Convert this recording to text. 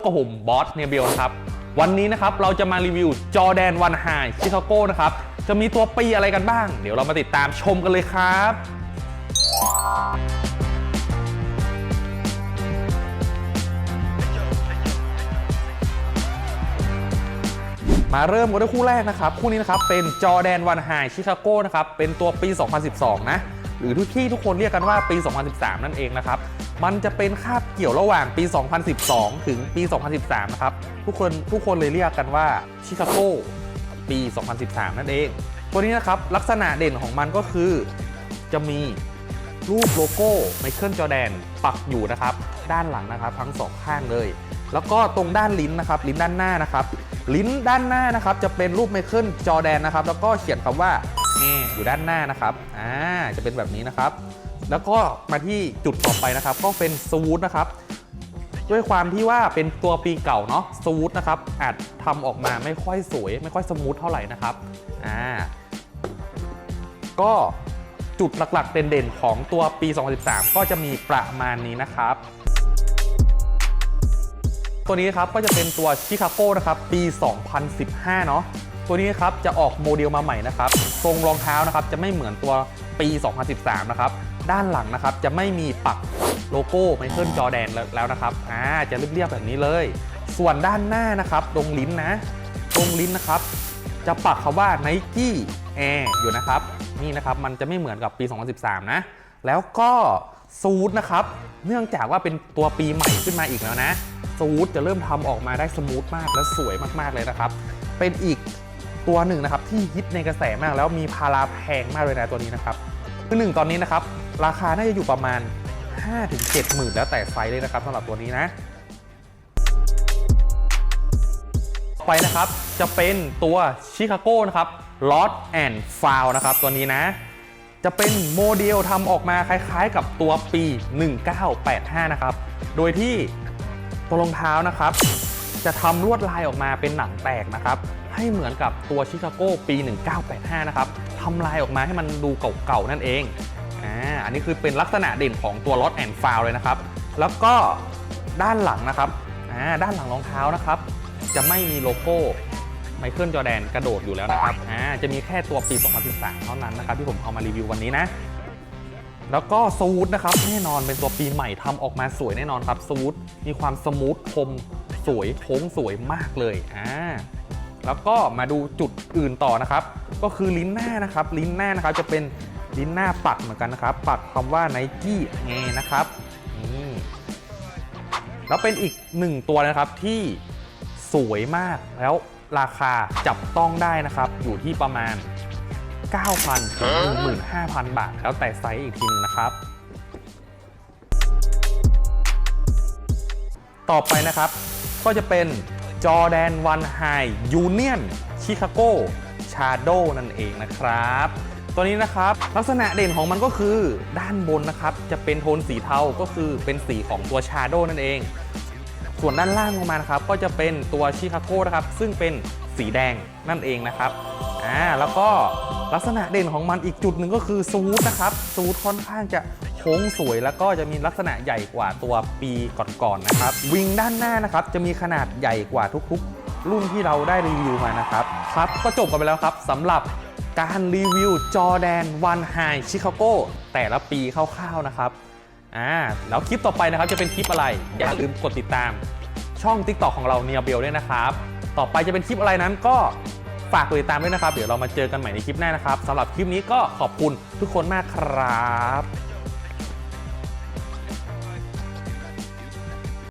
กับผม บอสเนเบลนะครับ วันนี้นะครับเราจะมารีวิวจอแดนวันไฮชิคาโก้นะครับ จะมีตัวปีอะไรกันบ้าง เดี๋ยวเรามาติดตามชมกันเลยครับมาเริ่มกันด้วยคู่แรกนะครับ คู่นี้นะครับเป็นจอแดนวันไฮชิคาโก้นะครับ เป็นตัวปี 2012 นะ หรือทุกที่ทุกคนเรียกกันว่าปี 2013 นั่นเองนะครับ มันจะเป็นคาบเกี่ยวระหว่างปี 2012 ถึงปี 2013 นะครับ ทุกคนทุกคนเลยเรียกกันว่าชิคาโกปี 2013 นั่นเอง ตัวนี้นะครับลักษณะเด่นของมันก็คือจะมีรูปโลโก้ไมเคิลจอแดนปักอยู่นะครับ ด้านหลังนะครับ ทั้งสองข้างเลย แล้วก็ตรงด้านลิ้นนะครับ ลิ้นด้านหน้านะครับ ลิ้นด้านหน้านะครับ จะเป็นรูปไมเคิลจอแดนนะครับ แล้วก็เขียนคำว่า แม่อยู่ด้านหน้านะครับอ่าจะเป็นแบบนี้นะครับ แล้วก็มาที่จุดต่อไปนะครับ ก็เป็นสวูทนะครับด้วยความที่ว่าเป็นตัวปีเก่าเนาะสวูทนะครับอาจทำออกมาไม่ค่อยสวย ไม่ค่อยสมูทเท่าไหร่นะครับอ่าก็จุดหลักๆเด่นๆของตัวปี 2013 ก็จะมีประมาณนี้นะครับ ตัวนี้ครับก็จะเป็นตัวชิคาโก้นะครับปี 2015 เนาะตัวนี้ครับจะออกโมเดลมาใหม่นะครับ ทรงรองเท้านะครับจะไม่เหมือนตัวปี 2013 นะครับ ด้านหลังนะครับจะไม่มีปักโลโก้ไมเคิลจอแดนแล้วนะครับอ่าจะเรียบๆแบบนี้เลย ส่วนด้านหน้านะครับ ตรงลิ้นนะ ตรงลิ้นนะครับ จะปักคำว่า Nike Air อยู่นะครับ นี่นะครับมันจะไม่เหมือนกับปี 2013 นะ แล้วก็ซูทนะครับ เนื่องจากว่าเป็นตัวปีใหม่ขึ้นมาอีกแล้วนะซูทจะเริ่มทำออกมาได้สมูทมากและสวยมากๆเลยนะครับ เป็นอีก ตัวหนึ่งนะครับที่ฮิตในกระแสมากแล้วมีพาราแพงมากเลยนะตัวนี้นะครับคือหนึ่งตอนนี้นะครับราคาน่าจะอยู่ประมาณ 5-7หมื่นแล้วแต่ไซส์เลยนะครับสำหรับตัวนี้นะต่อไปนะครับจะเป็นตัวชิคาโก้นะครับ Lost and Found นะครับตัวนี้นะ จะเป็นโมเดลทำออกมาคล้ายๆกับตัวปี 1985 นะครับ โดยที่ตัวรองเท้านะครับ จะทำลวดลายออกมาเป็นหนังแตกนะครับ ให้เหมือนกับตัวชิคาโก้ปี 1985 นะครับทำลายออกมาให้มันดูเก่าๆ นั่นเองอ่าอันนี้คือเป็นลักษณะเด่นของตัว Lost and Found เลยนะครับ แล้วก็ด้านหลังนะครับอ่าด้านหลังรองเท้านะครับ จะไม่มีโลโก้ไมเคิลจอแดนกระโดดอยู่แล้วนะครับอ่าจะมีแค่ตัวปี 2013 เท่านั้นนะครับ ที่ผมเอามารีวิววันนี้นะแล้วก็สวูทนะครับแน่นอนเป็นตัวปีใหม่ทำออกมาสวยแน่นอนครับสวูทมีความสมูทคมสวยโค้งสวยมากเลยอ่า แล้วก็มาดูจุดอื่นต่อนะครับ ก็คือลิ้นหน้านะครับ ลิ้นหน้านะครับจะเป็นลิ้นหน้าปักเหมือนกันนะครับ ปักคำว่า Nike Air นะครับนี่แล้วเป็นอีกหนึ่งตัวนะครับที่สวยมากแล้วราคาจับต้องได้นะครับ อยู่ที่ประมาณ 9,000 ถึง 15,000 บาท แล้วแต่ไซส์อีกทีหนึงนะครับ ต่อไปนะครับก็จะเป็น จอแดนวันไฮยูเนียนชิคาโกชาโดนั่นเองนะครับ ตัวนี้นะครับลักษณะเด่นของมันก็คือด้านบนนะครับ จะเป็นโทนสีเทาก็คือเป็นสีของตัวชาโดนั่นเอง ส่วนด้านล่างลงมานะครับ ก็จะเป็นตัวชิคาโกนะครับ ซึ่งเป็นสีแดงนั่นเองนะครับอ่าแล้วก็ลักษณะเด่นของมันอีกจุดหนึ่งก็คือสูทนะครับสูทค่อนข้างจะ โค้งสวยแล้วก็จะมีลักษณะใหญ่กว่าตัวปีก่อนๆนะครับ วิงด้านหน้านะครับจะมีขนาดใหญ่กว่าทุกๆ รุ่นที่เราได้รีวิวมานะครับครับก็จบกันไปแล้วครับสำหรับการรีวิวจอแดนวันไฮชิคาโกแต่ละปีคร่าวๆนะครับอ่าแล้วคลิปต่อไปนะครับจะเป็นคลิปอะไร อย่าลืมกดติดตาม ช่อง TikTok ของเราเนียเบลด้วยนะครับ ต่อไปจะเป็นคลิปอะไรนั้นก็ฝากกดติดตามด้วยนะครับ เดี๋ยวเรามาเจอกันใหม่ในคลิปหน้านะครับสำหรับคลิปนี้ก็ขอบคุณทุกคนมากครับ